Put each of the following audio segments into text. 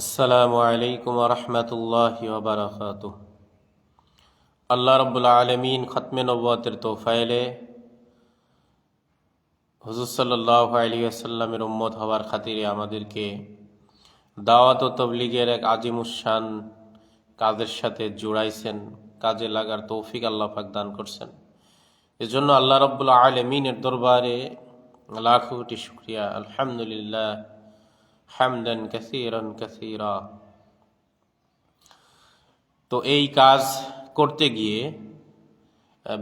আসসালামু আলাইকুম রহমতুল্লাহ বারকাত আল্লাহ রব্বুল আলমিন খতমে নব্বতের তোফাইলে হুজুর সাল্লাহ আলী আসাল্লামের উম্মত হওয়ার খাতিরে আমাদেরকে দাওয়াত ও তবলিগের এক আজিমুসান কাজের সাথে জুড়াইছেন, কাজে লাগার তৌফিক আল্লাহ পাক দান করছেন। এজন্য আল্লাহ রব্বুল আলমিনের দরবারে লাখ কোটি শুক্রিয়া, আলহামদুলিল্লাহ। কাসিরা। তো এই কাজ করতে গিয়ে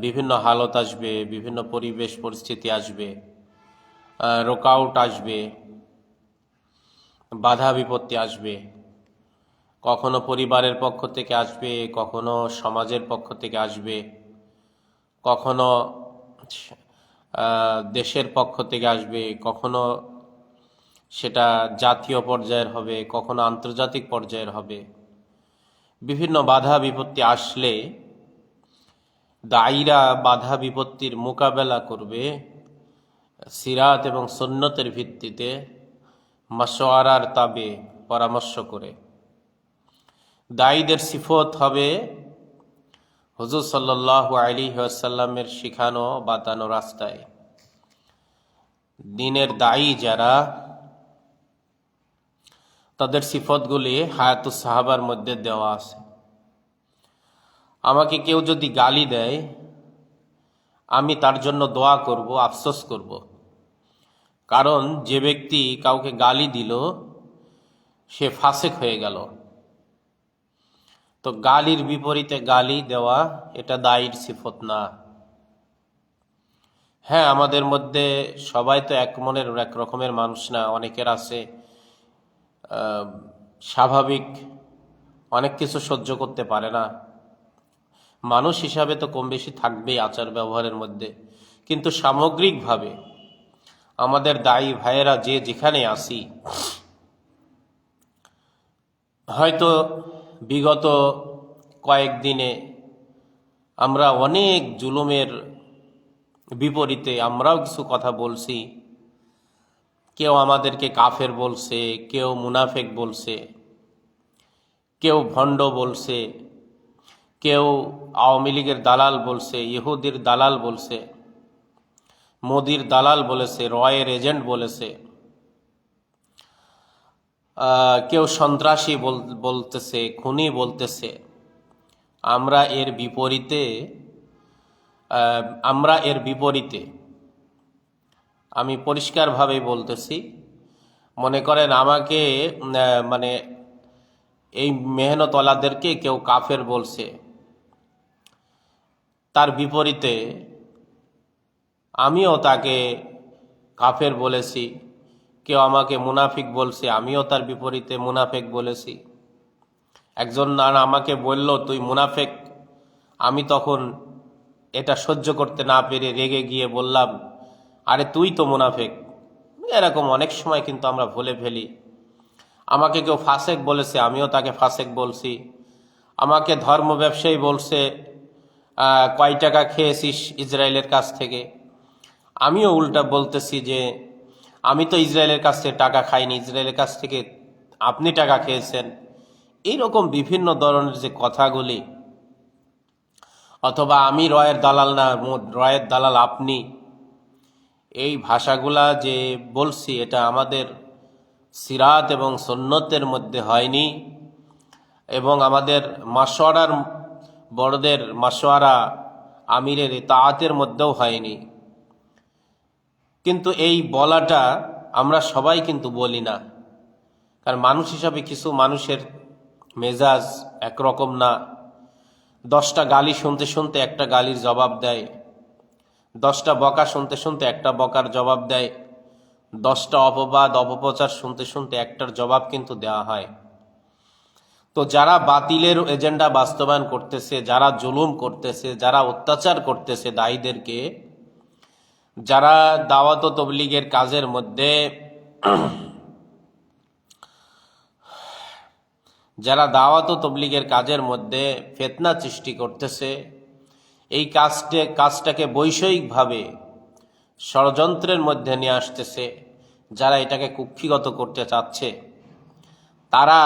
বিভিন্ন হালত আসবে, বিভিন্ন পরিবেশ পরিস্থিতি আসবে রোকআউট আসবে, বাধা বিপত্তি আসবে। কখনো পরিবারের পক্ষ থেকে আসবে, কখনো সমাজের পক্ষ থেকে আসবে, কখনো দেশের পক্ষ থেকে আসবে, কখনো সেটা জাতীয় পর্যায়ের হবে, কখনো আন্তর্জাতিক পর্যায়ের হবে। বিভিন্ন বাধা বিপত্তি আসলে দায়ীরা বাধা বিপত্তির মোকাবেলা করবে সিরাত এবং সন্ন্যতের ভিত্তিতে মাসোয়ারার তাবে পরামর্শ করে। দায়ীদের সিফত হবে হুজুর সাল্লাহ আলী আসাল্লামের শিখানো বাতানো রাস্তায়। দিনের দায়ী যারা তাদের সিফতগুলি হায়াতু সাহাবার মধ্যে দেওয়া আছে। আমাকে কেউ যদি গালি দেয়, আমি তার জন্য দোয়া করব, আফসোস করব। কারণ যে ব্যক্তি কাউকে গালি দিল, সে ফাসেক হয়ে গেল। তো গালির বিপরীতে গালি দেওয়া, এটা দায়ীর সিফত না। হ্যাঁ আমাদের মধ্যে সবাই তো এক মনের, এক রকমের মানুষ না, অনেকের আছে। স্বাভাবিক অনেক কিছু সহ্য করতে পারে না। মানুষ হিসাবে তো কম বেশি থাকবেই আচার ব্যবহারের মধ্যে। কিন্তু সামগ্রিকভাবে আমাদের দায়ী ভাইয়েরা যে যেখানে আসি হয়তো বিগত কয়েকদিনে আমরা অনেক জুলুমের বিপরীতে আমরাও কিছু কথা বলছি। কেউ আমাদেরকে কাফের বলছে, কেউ মুনাফেক বলছে, কেউ ভণ্ড বলছে, কেউ আওয়ামী লীগের দালাল বলছে, ইহুদির দালাল বলছে, মোদির দালাল বলেছে, রয়ের এজেন্ট বলেছে কেউ সন্ত্রাসী বল- বলতেছে, খুনি বলতেছে। আমরা এর বিপরীতে আমরা এর বিপরীতে আমি পরিষ্কারভাবে বলতেছি। মনে করেন আমাকে মানে এই মেহনতওয়ালাদেরকে কেউ কাফের বলছে। তার বিপরীতে আমিও তাকে কাফের বলেছি। কেউ আমাকে মুনাফিক বলছে, আমিও তার বিপরীতে মুনাফেক বলেছি। একজন আর আমাকে বলল, তুই মুনাফেক? আমি তখন এটা সহ্য করতে না পেরে রেগে গিয়ে বললাম আরে তুই তো মুনাফেক। এরকম অনেক সময় কিন্তু আমরা ভুলে ফেলি। আমাকে কেউ ফাসেক বলেছে, আমিও তাকে ফাসেক বলছি। আমাকে ধর্ম ব্যবসায়ী বলছে কয় টাকা খেয়েছিস ইসরায়েলের কাছ থেকে? আমিও উল্টা বলতেছি যে, আমি তো ইসরায়েলের কাছ থেকে টাকা খাইনি, ইসরায়েলের কাছ থেকে আপনি টাকা খেয়েছেন। এইরকম বিভিন্ন ধরনের যে কথাগুলি। অথবা আমি রয়ের দালাল না রয়ের দালাল আপনি। এই ভাষাগুলা যে বলছি, এটা আমাদের সিরাত এবং সন্ন্যতের মধ্যে হয়নি। এবং আমাদের মাসোয়ারার বড়দের মাসোয়ারা আমিরের তাআতের মধ্যেও হয়নি। কিন্তু এই বলাটা আমরা সবাই কিন্তু বলি না। কারণ মানুষ হিসাবে কিছু মানুষের মেজাজ একরকম না। দশটা গালি শুনতে শুনতে একটা গালির জবাব দেয়। দশটা বকা শুনতে শুনতে একটা বকার জবাব দেয়, দশটা অপবাদ, অপপ্রচার শুনতে শুনতে একটার জবাব কিন্তু দেওয়া হয়। তো যারা বাতিলের এজেন্ডা বাস্তবায়ন করতেছে, যারা জুলুম করতেছে, যারা অত্যাচার করতেছে দায়ীদেরকে, যারা দাওয়াত তবলিগের কাজের মধ্যে, যারা দাওয়াত তবলিগের কাজের মধ্যে ফেতনা সৃষ্টি করতেছে এই কাজটে, কাজটাকে বৈষয়িকভাবে ষড়যন্ত্রের মধ্যে নিয়ে আসতেছে, যারা এটাকে কুক্ষিগত করতে চাচ্ছে। তারা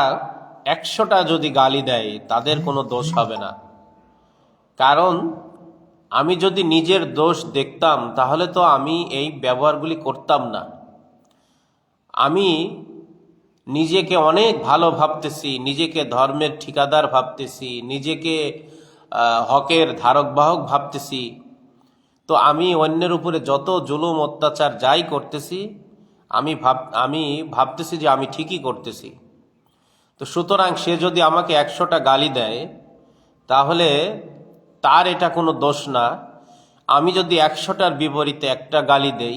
একশোটা যদি গালি দেয়, তাদের কোনো দোষ হবে না। কারণ, আমি যদি নিজের দোষ দেখতাম, তাহলে তো আমি এই ব্যবহারগুলি করতাম না। আমি নিজেকে অনেক ভালো ভাবতেছি, নিজেকে ধর্মের ঠিকাদার ভাবতেছি, নিজেকে হকের ধারক বাহক ভাবতেছি। তো আমি অন্যের উপরে যত জুলুম, অত্যাচার যাই করতেছি, আমি ভাব, আমি ভাবতেছি যে আমি ঠিকই করতেছি। তো সুতরাং সে যদি আমাকে একশোটা গালি দেয়, তাহলে তার এটা কোনো দোষ না। আমি যদি একশোটার বিপরীতে একটা গালি দেই,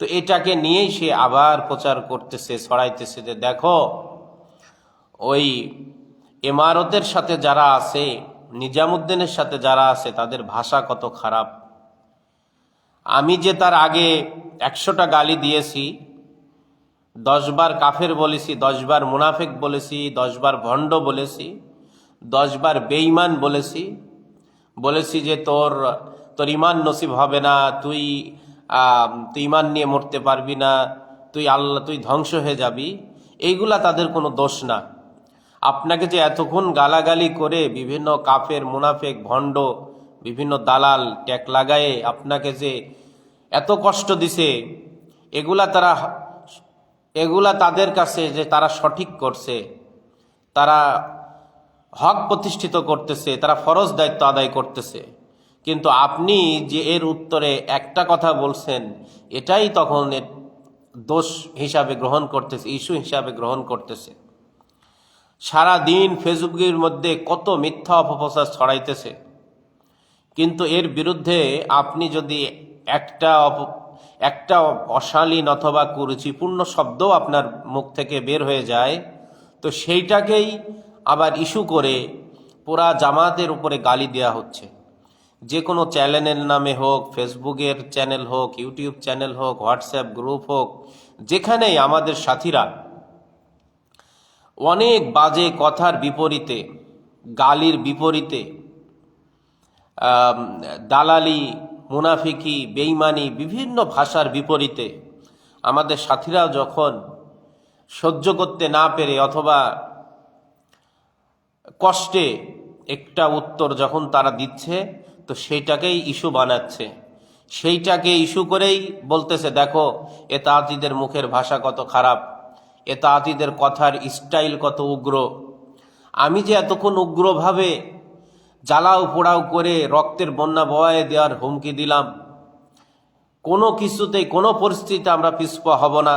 তো এটাকে নিয়েই সে আবার প্রচার করতেছে, ছড়াইতেছে যে দেখো, ওই ইমারতের সাথে যারা আছে নিজামুদ্দিনের সাথে যারা আছে, তাদের ভাষা কত খারাপ। আমি যে তার আগে একশোটা গালি দিয়েছি, দশবার কাফের বলেছি, দশবার মুনাফেক বলেছি, দশবার ভণ্ড বলেছি, দশবার বেঈমান বলেছি বলেছি যে তোর তোর ইমান নসিব হবে না, তুই তুই ইমান নিয়ে মরতে পারবি না, তুই আল্লাহ, তুই ধ্বংস হয়ে যাবি, এইগুলা তাদের কোনো দোষ না। আপনাকে যে এতক্ষণ গালাগালি করে বিভিন্ন কাফের, মুনাফেক, ভণ্ড, বিভিন্ন দালাল ট্যাক লাগায়ে আপনাকে যে এত কষ্ট দিছে, এগুলা তারা, এগুলা তাদের কাছে যে তারা সঠিক করছে, তারা হক প্রতিষ্ঠিত করতেছে, তারা ফরজ দায়িত্ব আদায় করতেছে। কিন্তু আপনি যে এর উত্তরে একটা কথা বলছেন, এটাই তখন দোষ হিসাবে গ্রহণ করতেছে, ইস্যু হিসাবে গ্রহণ করতেছে। সারা দিন ফেসবুকের মধ্যে কত মিথ্যা অপপ্রচার ছড়াইতেছে। কিন্তু এর বিরুদ্ধে আপনি যদি একটা একটা অশালীন অথবা কুরুচিপূর্ণ শব্দও আপনার মুখ থেকে বের হয়ে যায়, তো সেইটাকেই আবার ইস্যু করে পুরা জামাতের উপরে গালি দেওয়া হচ্ছে। যে কোনো চ্যানেলের নামে হোক, ফেসবুকের চ্যানেল হোক, ইউটিউব চ্যানেল হোক, হোয়াটসঅ্যাপ গ্রুপ হোক, যেখানেই আমাদের সাথীরা অনেক বাজে কথার বিপরীতে, গালির বিপরীতে দালালি, মুনাফিকি, বেইমানি বিভিন্ন ভাষার বিপরীতে আমাদের সাথীরাও যখন সহ্য করতে না পেরে অথবা কষ্টে একটা উত্তর যখন তারা দিচ্ছে, তো সেইটাকেই ইস্যু বানাচ্ছে। সেইটাকে ইস্যু করেই বলতেছে, দেখো, এ তাঁতিদের মুখের ভাষা কত খারাপ। এ তাঁতিদের কথার স্টাইল কত উগ্র। আমি যে এতক্ষণ উগ্রভাবে জ্বালাও পোড়াও করে রক্তের বন্যা বয়ে দেওয়ার হুমকি দিলাম, কোনো কিছুতেই, কোনো পরিস্থিতিতে আমরা পিছপা হব না।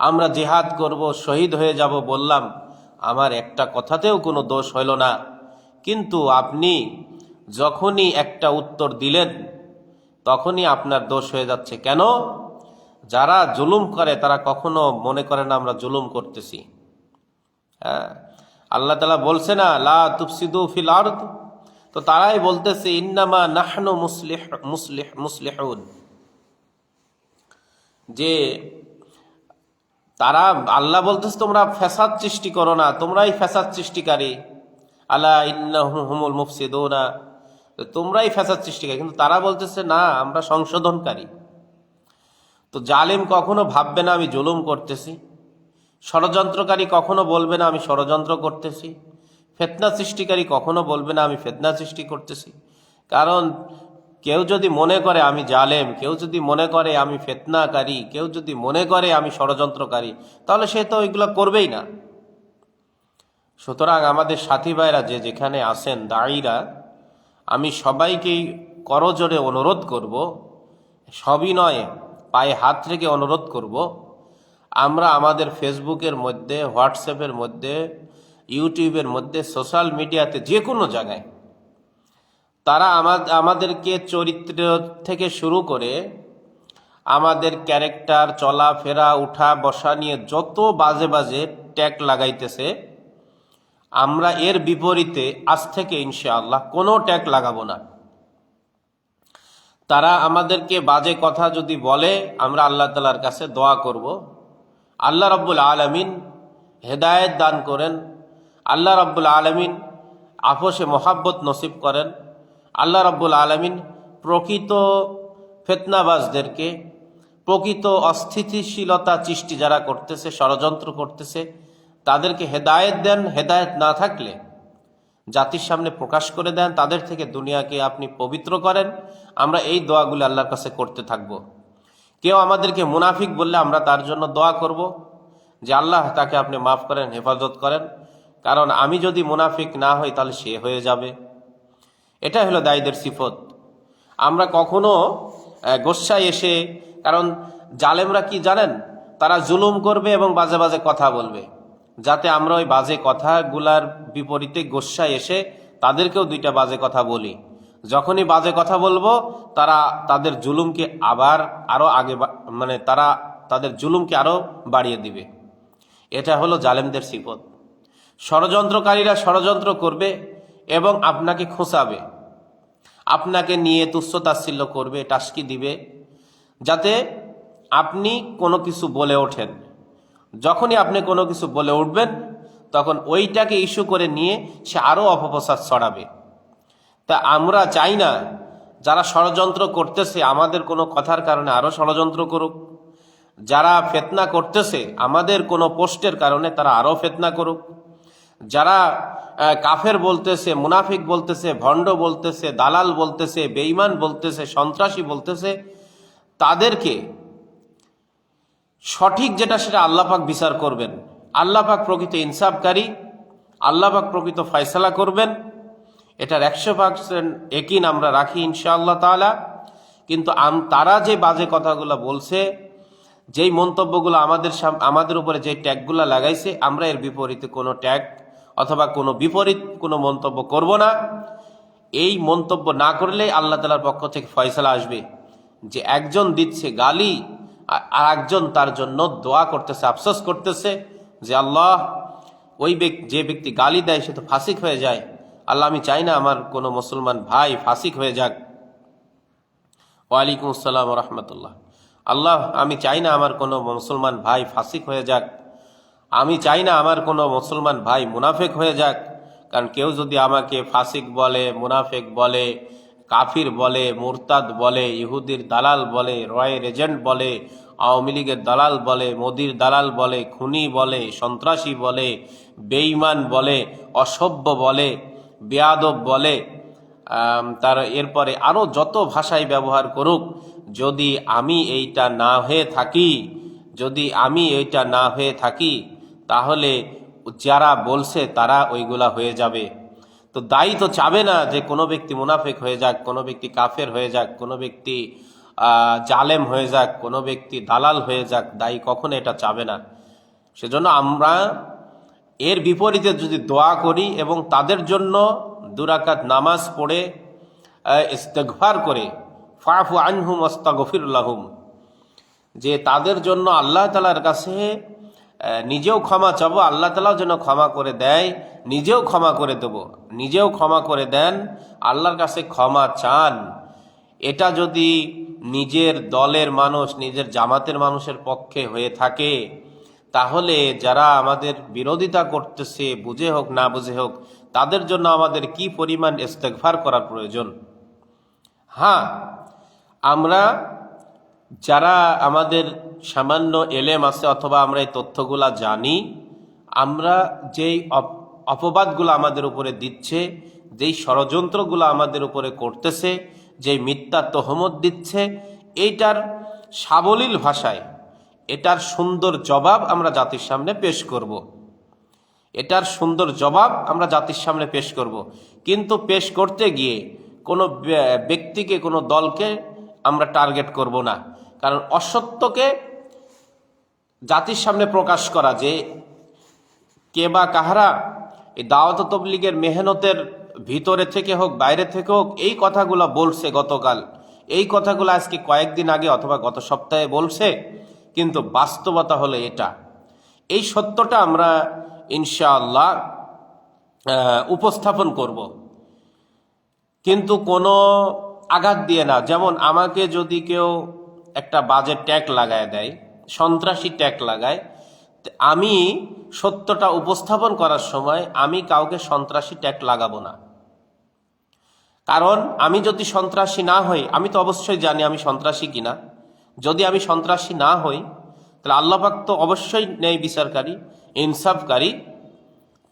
আমরা জেহাদ করব, শহীদ হয়ে যাব বললাম, আমার একটা কথাতেও কোনো দোষ হইল না। কিন্তু আপনি যখনই একটা উত্তর দিলেন, তখনই আপনার দোষ হয়ে যাচ্ছে। কেন? যারা জুলুম করে, তারা কখনো মনে করে না আমরা জুলুম করতেছি। হ্যাঁ? আল্লাহ তালা বলছে না, লা তুফসিদু ফিল আরদ। তো তারাই বলতেছে, ইন্নামা নাহনু মুসলিহ মুসলিহ, মুসলিহুন। যে তারা, আল্লাহ বলতেছে, তোমরা ফ্যাসাদ সৃষ্টি করো না, তোমরাই ফ্যাসাদ সৃষ্টিকারী। আলা ইন্নাহুমুল মুফসিদুনা। তোমরাই ফ্যাসাদ সৃষ্টিকারী। কিন্তু তারা বলতেছে, না, আমরা সংশোধনকারী। তো জালিম কখনো ভাববে না আমি জুলুম করতেছি। ষড়যন্ত্রকারী কখনো বলবে না আমি ষড়যন্ত্র করতেছি। ফেতনা সৃষ্টিকারী কখনো বলবে না আমি ফেতনা সৃষ্টি করতেছি। কারণ কেউ যদি মনে করে আমি জালেম, কেউ যদি মনে করে আমি ফেতনাকারী, কেউ যদি মনে করে আমি ষড়যন্ত্রকারী, তাহলে সে তো ওইগুলো করবেই না। সুতরাং আমাদের সাথী ভাইরা যে যেখানে আসেন দায়ীরা আমি সবাইকেই করজোরে অনুরোধ করব সবিনয়ে পায়ে হাত রেখে অনুরোধ করব, আমরা আমাদের ফেসবুকের মধ্যে, হোয়াটসঅ্যাপের মধ্যে, ইউটিউবের মধ্যে, সোশ্যাল মিডিয়াতে যে কোনো জায়গায় তারা আমাদেরকে চরিত্র থেকে শুরু করে আমাদের ক্যারেক্টার, চলাফেরা, উঠা, বসা নিয়ে যত বাজে বাজে ট্যাগ লাগাইতেছে, আমরা এর বিপরীতে আজ থেকে ইনশাআল্লাহ কোনো ট্যাগ লাগাবো না। তারা আমাদেরকে বাজে কথা যদি বলে, আমরা আল্লাহ তালার কাছে দোয়া করব। আল্লাহ রব্বুল আলমিন হেদায়েত দান করেন। আল্লাহ রব্বুল আলমিন আপোষে মোহাব্বত নসিব করেন। আল্লাহ রব্বুল আলমিন প্রকৃত ফেতনাবাজদেরকে, প্রকৃত অস্থিতিশীলতা সৃষ্টি যারা করতেছে, ষড়যন্ত্র করতেছে, তাদেরকে হেদায়েত দেন। হেদায়েত না থাকলে, জাতির সামনে প্রকাশ করে দেন। তাদের থেকে দুনিয়াকে আপনি পবিত্র করেন। আমরা এই দোয়াগুলি আল্লাহর কাছে করতে থাকব। কেউ আমাদেরকে মুনাফিক বললে আমরা তার জন্য দোয়া করব যে আল্লাহ তাকে আপনি মাফ করেন হেফাজত করেন। কারণ আমি যদি মুনাফিক না হই তাহলে সে হয়ে যাবে। এটা হলো দায়ীদের সিফত। আমরা কখনো আহ, গোস্বায় এসে কারণ জালেমরা কি জানেন? তারা জুলুম করবে এবং বাজে বাজে কথা বলবে। যাতে আমরা ওই বাজে কথাগুলার বিপরীতে গোস্বায় এসে তাদেরকেও দুইটা বাজে কথা বলি। যখনই বাজে কথা বলব, তারা তাদের জুলুমকে আবার আরও আগে মানে তারা তাদের জুলুমকে আরও বাড়িয়ে দিবে। এটা হলো জালেমদের সিফত। ষড়যন্ত্রকারীরা ষড়যন্ত্র করবে এবং আপনাকে খোঁচাবে। আপনাকে নিয়ে তুচ্ছতাচ্ছিল্য করবে, টাস্কি দিবে, যাতে আপনি কোনো কিছু বলে ওঠেন। যখনই আপনি কোনো কিছু বলে উঠবেন, তখন ওইটাকে ইস্যু করে নিয়ে সে আরও অপপ্রচার ছড়াবে। তা আমরা চাই না যারা ষড়যন্ত্র করতেছে, আমাদের কোনো কথার কারণে আরও ষড়যন্ত্র করুক। যারা ফেতনা করতেছে, আমাদের কোনো পোস্টের কারণে তারা আরও ফেতনা করুক। যারা কাফের বলতেছে, মুনাফিক বলতেছে, ভণ্ড বলতেছে, দালাল বলতেছে, বেঈমান বলতেছে, সন্ত্রাসী বলতেছে, তাদেরকে সঠিক যেটা সেটা আল্লাপাক বিচার করবেন। আল্লাপাক প্রকৃত ইনসাফকারী আল্লাপাক প্রকৃত ফয়সালা করবেন। এটার একশো পার্সেন্ট একিন আমরা রাখি ইনশাআল্লাহ তাআলা। কিন্তু তারা যে বাজে কথাগুলো বলছে, যেই মন্তব্যগুলো আমাদের আমাদের উপরে যে ট্যাগগুলো লাগাইছে, আমরা এর বিপরীতে কোনো ট্যাগ অথবা কোনো বিপরীত কোনো মন্তব্য করব না। এই মন্তব্য না করলে আল্লাহ তালার পক্ষ থেকে ফয়সালা আসবে যে একজন দিচ্ছে গালি, আর একজন তার জন্য দোয়া করতেছে, আফসোস করতেছে যে আল্লাহ, ওই ব্যক্তি যে ব্যক্তি গালি দেয় সে তো ফাসিক হয়ে যায়। আল্লাহ, আমি চাই না আমার কোনো মুসলমান ভাই ফাসিক হয়ে যাক। ওয়ালাইকুম আসসালাম রহমতুল্লাহ আল্লাহ, আমি চাই না আমার কোনো মুসলমান ভাই ফাসিক হয়ে যাক। আমি চাই না আমার কোনো মুসলমান ভাই মুনাফেক হয়ে যাক। কারণ কেউ যদি আমাকে ফাসিক বলে, মুনাফেক বলে, কাফির বলে, মুরতাদ বলে, ইহুদির দালাল বলে, রয়ের এজেন্ট বলে, আওয়ামী লীগের দালাল বলে, মোদির দালাল বলে, খুনি বলে, সন্ত্রাসী বলে, বেঈমান বলে, অসভ্য বলে বেয়াদব বলে তার এরপরে আরও যত ভাষায় ব্যবহার করুক, যদি আমি এইটা না হয়ে থাকি, যদি আমি এইটা না হয়ে থাকি, তাহলে যারা বলছে তারা ওইগুলা হয়ে যাবে। তো দায়ী তো চাবে না যে কোনো ব্যক্তি মুনাফেক হয়ে যাক, কোনো ব্যক্তি কাফের হয়ে যাক, কোনো ব্যক্তি জালেম হয়ে যাক, কোনো ব্যক্তি দালাল হয়ে যাক, দায়ী কখনো এটা চাবে না। সেজন্য আমরা এর বিপরীতে যদি দোয়া করি এবং তাদের জন্য দুরাকাত নামাজ পড়ে আহ, ইস্তেগফার করে ফাফু আনহুম অস্তাগফিরুল্লাহুম যে তাদের জন্য আল্লাহ তালার কাছে নিজেও ক্ষমা চাবো আল্লাহ তালাও যেন ক্ষমা করে দেয় নিজেও ক্ষমা করে দেব নিজেও ক্ষমা করে দেন আল্লাহর কাছে ক্ষমা চান। এটা যদি নিজের দলের মানুষ নিজের জামাতের মানুষের পক্ষে হয়ে থাকে তাহলে যারা আমাদের বিরোধিতা করতেছে, বুঝে হোক, না বুঝে হোক, তাদের জন্য আমাদের কি পরিমাণ ইস্তেগফার করার প্রয়োজন? হ্যাঁ আমরা যারা আমাদের সামান্য এলেম আছে অথবা আমরা এই তথ্যগুলা জানি, আমরা যেই অপ- অপবাদগুলো আমাদের উপরে দিচ্ছে, যেই ষড়যন্ত্রগুলো আমাদের উপরে করতেছে, যেই মিথ্যা তহমত দিচ্ছে, এইটার সাবলীল ভাষায় এটার সুন্দর জবাব আমরা জাতির সামনে পেশ করব। এটার সুন্দর জবাব আমরা জাতির সামনে পেশ করব। কিন্তু পেশ করতে গিয়ে কোনো ব্যক্তিকে, কোনো দলকে আমরা টার্গেট করব না কারণ অসত্যকে জাতির সামনে প্রকাশ করা যে কে বা কাহারা এই দাওয়াত তবলিগের মেহনতের ভিতরে থেকে হোক, বাইরে থেকে হোক, এই কথাগুলো বলছে গতকাল এই কথাগুলো আজকে কয়েকদিন আগে অথবা গত সপ্তাহে বলছে কিন্তু বাস্তবতা হলো এটা। এই সত্যটা আমরা, ইনশাআল্লাহ উপস্থাপন করব। কিন্তু কোনো আঘাত দিয়ে না। যেমন আমাকে যদি কেউ একটা বাজে ট্যাগ লাগায় দেয়, সন্ত্রাসী ট্যাগ লাগায় আমি সত্যটা উপস্থাপন করার সময় আমি কাউকে সন্ত্রাসী ট্যাগ লাগাবো না। কারণ আমি যদি সন্ত্রাসী না হই, আমি তো অবশ্যই জানি আমি সন্ত্রাসী কিনা। যদি আমি সন্ত্রাসী না হই, তাহলে আল্লাপাক তো অবশ্যই ন্যায় বিচারকারী ইনসাফকারী,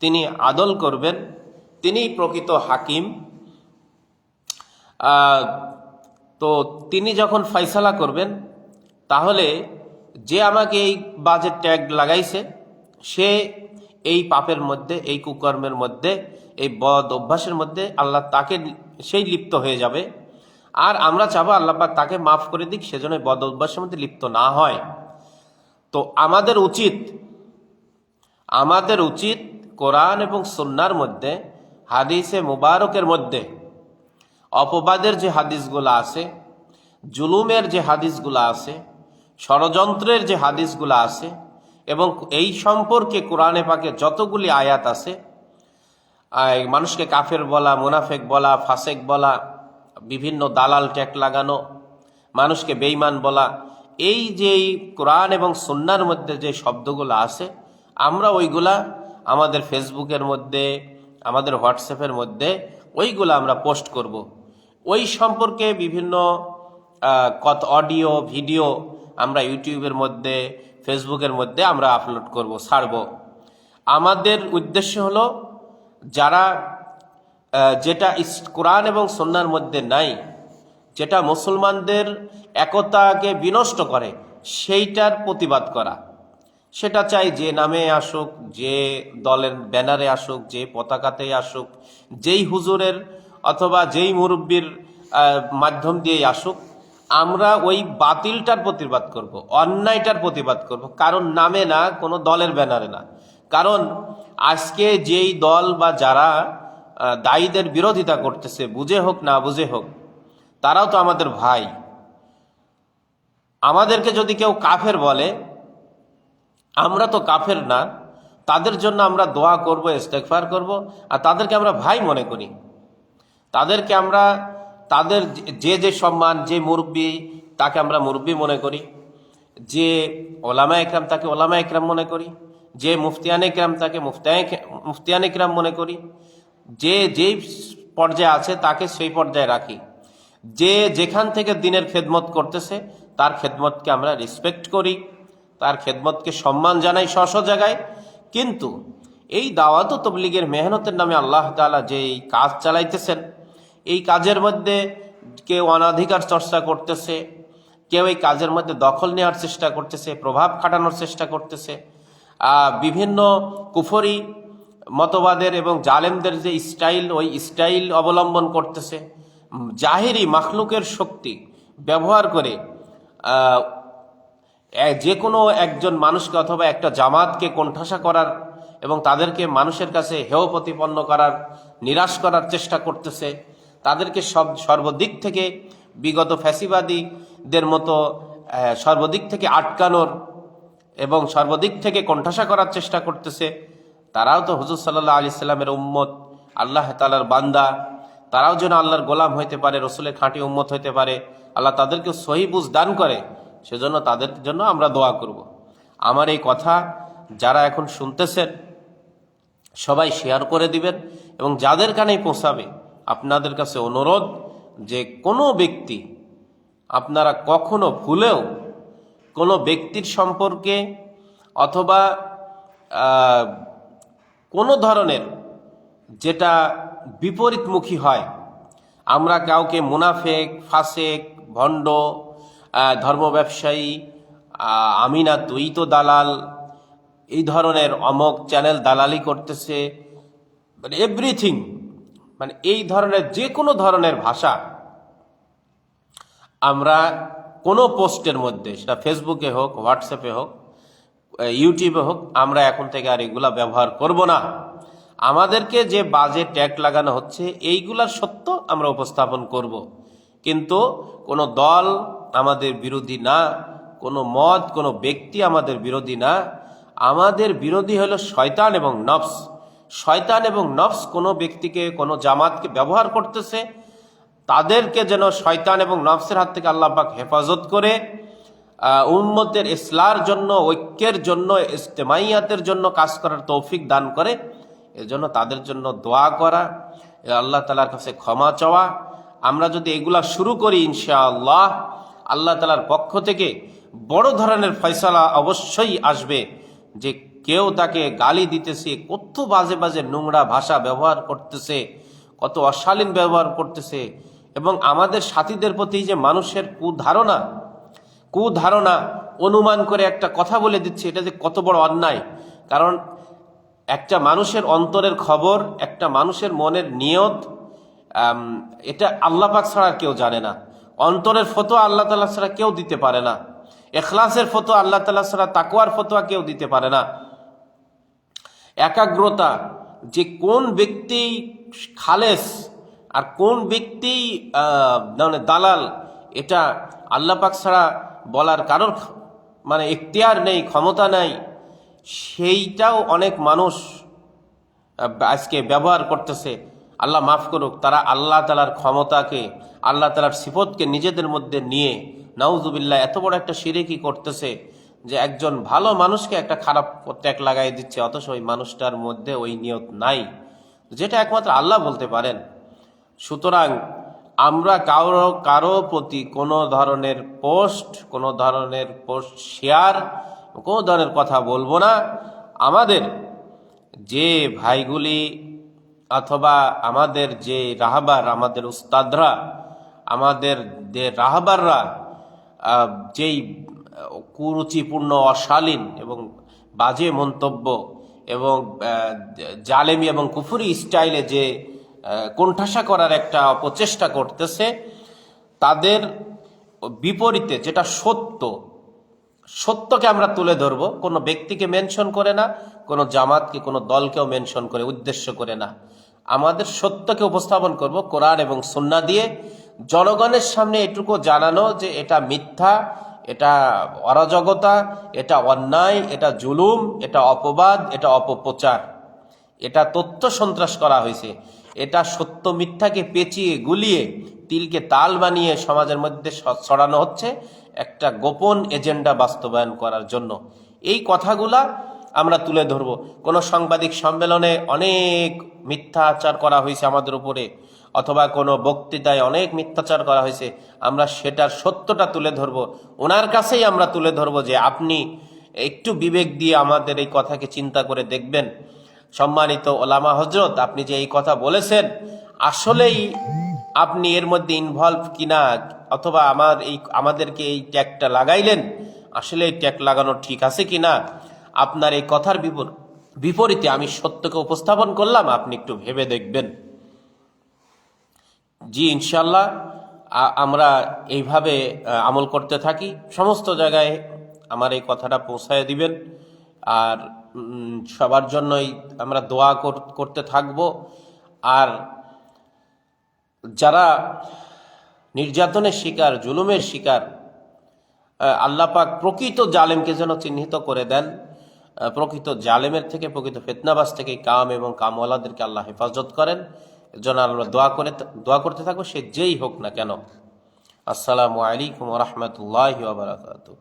তিনি আদল করবেন তিনিই প্রকৃত হাকিম। তো তিনি যখন ফয়সালা করবেন, তাহলে যে আমাকে এই বাজে ট্যাগ লাগাইছে, সে এই পাপের মধ্যে, এই কুকর্মের মধ্যে, এই বদ অভ্যাসের মধ্যে আল্লাহ তাকে, সেই লিপ্ত হয়ে যাবে। আর আমরা চাবো আল্লাহ পাক তাকে মাফ করে দিক সেজন্য বদ অভ্যাসের মধ্যে লিপ্ত না হয়। তো আমাদের উচিত আমাদের উচিত কোরআন এবং সন্ন্যার মধ্যে, হাদিসে মুবারকের মধ্যে অপবাদের যে হাদিসগুলো আছে, জুলুমের যে হাদিসগুলো আছে, ষড়যন্ত্রের যে হাদিসগুলো আছে, এবং এই সম্পর্কে কোরআনে পাকে যতগুলি আয়াত আছে মানুষকে কাফের বলা, মুনাফেক বলা, ফাসেক বলা বিভিন্ন দালাল ট্যাক লাগানো, মানুষকে বেইমান বলা, এই যে কোরআন এবং সন্ন্যার মধ্যে যে শব্দগুলো আছে, আমরা ওইগুলা আমাদের ফেসবুকের মধ্যে, আমাদের হোয়াটসঅ্যাপের মধ্যে, ওইগুলো আমরা পোস্ট করব। ওই সম্পর্কে বিভিন্ন কত অডিও, ভিডিও আমরা ইউটিউবের মধ্যে, ফেসবুকের মধ্যে আমরা আপলোড করব, ছাড়ব আমাদের উদ্দেশ্য হলো, যারা যেটা কোরআন এবং সন্ন্যার মধ্যে নাই, যেটা মুসলমানদের একতাকে বিনষ্ট করে, সেইটার প্রতিবাদ করা। সেটা চাই যে নামে আসুক, যে দলের ব্যানারে আসুক, যে পতাকাতেই আসুক, যেই হুজুরের অথবা যেই মুরব্বীর মাধ্যম দিয়েই আসুক, আমরা ওই বাতিলটার প্রতিবাদ করব, অন্যায়টার প্রতিবাদ করব। কারণ নামে না, কোনো দলের ব্যানারে না। কারণ আজকে যেই দল বা যারা দায়ীদের বিরোধিতা করতেছে, বুঝে হোক না বুঝে হোক, তারাও তো আমাদের ভাই। আমাদেরকে যদি কেউ কাফের বলে, আমরা তো কাফের না, তাদের জন্য আমরা দোয়া করব ইস্তেকফার করব, আর তাদেরকে আমরা ভাই মনে করি। তাদেরকে আমরা, তাদের যে যে সম্মান, যে মুরব্বী, তাকে আমরা মুরব্বী মনে করি। যে ওলামা একরাম, তাকে ওলামা একরাম মনে করি। যে মুফতিয়ান একরাম, তাকে মুফতিয়ান মুফতিয়ান একরাম মনে করি। যে যেই পর্যায়ে আছে তাকে সেই পর্যায়ে রাখি। যে যেখান থেকে দিনের খেদমত করতেছে, তার খেদমতকে আমরা রেসপেক্ট করি, তার খেদমতকে সম্মান জানাই স্ব জায়গায়। কিন্তু এই দাওয়াত তবলিগের মেহনতের নামে আল্লাহ তালা যে এই কাজ চালাইতেছেন, এই কাজের মধ্যে কেউ অনাধিকার চর্চা করতেছে, কেউ এই কাজের মধ্যে দখল নেওয়ার চেষ্টা করতেছে, প্রভাব খাটানোর চেষ্টা করতেছে বিভিন্ন কুফরি মতবাদের এবং জালেমদের যে স্টাইল, ওই স্টাইল অবলম্বন করতেছে। জাহেরি মাখলুকের শক্তি ব্যবহার করে যে কোনো একজন মানুষকে অথবা একটা জামাতকে কোণঠাসা করার এবং তাদেরকে মানুষের কাছে হেয় প্রতিপন্ন করার, নিরাশ করার চেষ্টা করতেছে। তাদেরকে সব, সর্বদিক থেকে বিগত ফ্যাসিবাদীদের মতো সর্বদিক থেকে আটকানোর এবং সর্বদিক থেকে কোণঠাসা করার চেষ্টা করতেছে। তারাও তো হুজুর সাল্লাহ আলি সাল্লামের উম্মত, আল্লাহ তালার বান্দা তারাও যেন আল্লাহর গোলাম হইতে পারে, রসুলের খাঁটি উম্মত হইতে পারে, আল্লাহ তাদেরকে সহি বুঝ দান করে, সেজন্য তাদের জন্য আমরা দোয়া করব। আমার এই কথা যারা এখন শুনতেছেন, সবাই শেয়ার করে দিবেন এবং যাদের কানেই পৌঁছাবে, আপনাদের কাছে অনুরোধ যে কোনো ব্যক্তি, আপনারা কখনো ভুলেও কোনো ব্যক্তির সম্পর্কে অথবা কোনো ধরনের যেটা বিপরীতমুখী হয়, আমরা কাউকে মুনাফেক, ফাসেক, ভণ্ড ধর্ম ব্যবসায়ী আমিনা তুই তো দালাল, এই ধরনের অমক চ্যানেল দালালি করতেছে মানে এভরিথিং মানে এই ধরনের যে কোনো ধরনের ভাষা, আমরা কোনো পোস্টের মধ্যে, সেটা ফেসবুকে হোক হোয়াটসঅ্যাপে হোক ইউটিউবে হোক, আমরা এখন থেকে আর এগুলা ব্যবহার করব না। আমাদেরকে যে বাজে ট্যাগ লাগানো হচ্ছে, এইগুলার সত্য আমরা উপস্থাপন করব। কিন্তু কোনো দল আমাদের বিরোধী না, কোনো মত, কোনো ব্যক্তি আমাদের বিরোধী না। আমাদের বিরোধী হলো শয়তান এবং নফস। শয়তান এবং নফস কোনো ব্যক্তিকে, কোনো জামাতকে ব্যবহার করতেছে, তাদেরকে যেন শয়তান এবং নফসের হাত থেকে আল্লাহ পাক হেফাজত করে। উম্মতের ইসলার জন্য, ঐক্যের জন্য ইস্তেমাইয়াতের জন্য কাজ করার তৌফিক দান করে। এজন্য তাদের জন্য দোয়া করা। আল্লাহ তালার কাছে ক্ষমা চাওয়া। আমরা যদি এগুলা শুরু করি, ইনশাআল্লাহ, আল্লাহ তালার পক্ষ থেকে বড় ধরনের ফয়সালা অবশ্যই আসবে যে কেউ তাকে গালি দিতেছে, কত বাজে বাজে নোংরা ভাষা ব্যবহার করতেছে, কত অশালীন ব্যবহার করতেছে। এবং আমাদের সাথীদের প্রতি যে মানুষের কুধারণা কুধারণা অনুমান করে একটা কথা বলে দিচ্ছে, এটা যে কত বড় অন্যায়। কারণ একটা মানুষের অন্তরের খবর, একটা মানুষের মনের নিয়ত এটা আল্লাহ পাক ছাড়া কেউ জানে না। অন্তরের ফতো আল্লাহ তালা ছাড়া কেউ দিতে পারে না। এখলাসের ফতো আল্লাহ তালা ছাড়া তাকুয়ার ফতোয়া কেউ দিতে পারে না। একাগ্রতা, যে কোন ব্যক্তি খালেস আর কোন ব্যক্তি মানে দালাল, এটা আল্লাহ পাক ছাড়া বলার কারোর মানে এখতিয়ার নেই, ক্ষমতা নাই, সেইটাও অনেক মানুষ আজকে ব্যবহার করতেছে। আল্লাহ মাফ করুক, তারা আল্লাহ তালার ক্ষমতাকে, আল্লাহ তালার সিফতকে নিজেদের মধ্যে নিয়ে, নাউজুবিল্লাহ, এত বড় একটা সিরেকি করতেছে যে একজন ভালো মানুষকে একটা খারাপ ত্যাগ লাগাই দিচ্ছে, অথচ ওই মানুষটার মধ্যে ওই নিয়ত নাই। যেটা একমাত্র আল্লাহ বলতে পারেন। সুতরাং আমরা কারও কারও প্রতি কোনো ধরনের পোস্ট, কোনো ধরনের পোস্ট শেয়ার, কোনো ধরনের কথা বলব না। আমাদের যে ভাইগুলি অথবা আমাদের যে রাহাবার, আমাদের উস্তাদরা, আমাদের যে রাহাবাররা যেই কুরুচিপূর্ণ, অশালীন এবং বাজে মন্তব্য এবং জালেমি এবং কুফুরি স্টাইলে যে কোণঠাসা করার একটা অপচেষ্টা করতেছে। তাদের বিপরীতে যেটা সত্য, সত্যকে আমরা তুলে ধরব, কোনো ব্যক্তিকে মেনশন করে না, কোনো জামাতকে, কোনো দলকেও মেনশন করে, উদ্দেশ্য করে না। আমাদের সত্যকে উপস্থাপন করব কোরআন এবং সুন্না দিয়ে। জনগণের সামনে এটুকু জানানো যে এটা মিথ্যা, এটা অরাজকতা, এটা অন্যায়, এটা জুলুম, এটা অপবাদ, এটা অপপ্রচার। এটা তথ্য সন্ত্রাস করা হয়েছে। এটা সত্য মিথ্যাকে পেঁচিয়ে গুলিয়ে তিলকে তাল বানিয়ে সমাজের মধ্যে ছড়ানো হচ্ছে একটা গোপন এজেন্ডা বাস্তবায়ন করার জন্য। এই কথাগুলা আমরা তুলে ধরব। কোনো সাংবাদিক সম্মেলনে অনেক মিথ্যাচার করা হয়েছে আমাদের উপরে, অথবা কোনো বক্তৃতায় অনেক মিথ্যাচার করা হয়েছে, আমরা সেটার সত্যটা তুলে ধরব। ওনার কাছেই আমরা তুলে ধরব যে আপনি একটু বিবেক দিয়ে আমাদের এই কথাকে চিন্তা করে দেখবেন। সম্মানিত ওলামা হজরত আপনি যে এই কথা বলেছেন, আসলেই আপনি এর মধ্যে ইনভলভ কিনা অথবা আমার এই, আমাদেরকে এই ট্যাগটা লাগাইলেন, আসলে এই ট্যাগ লাগানো ঠিক আছে কিনা? আপনার এই কথার বিপর- বিপরীতে আমি সত্যকে উপস্থাপন করলাম, আপনি একটু ভেবে দেখবেন। জি ইনশাল্লাহ আমরা এইভাবে আমল করতে থাকি। সমস্ত জায়গায় আমার এই কথাটা পৌঁছায় দিবেন। আর সবার জন্যই আমরা দোয়া কর- করতে থাকব। আর যারা নির্যাতনের শিকার জুলুমের শিকার আহ, আল্লাহ পাক প্রকৃত জালেমকে যেন চিহ্নিত করে দেন প্রকৃত জালেমের থেকে প্রকৃত ফেতনাবাস থেকে কাম এবং কামওয়ালাদেরকে আল্লাহ হেফাজত করেন। জন্য আমরা দোয়া করে দোয়া করতে থাকব সে যেই হোক না কেন। আসসালামু আলাইকুম রহমতুল্লাহ বারাকাতু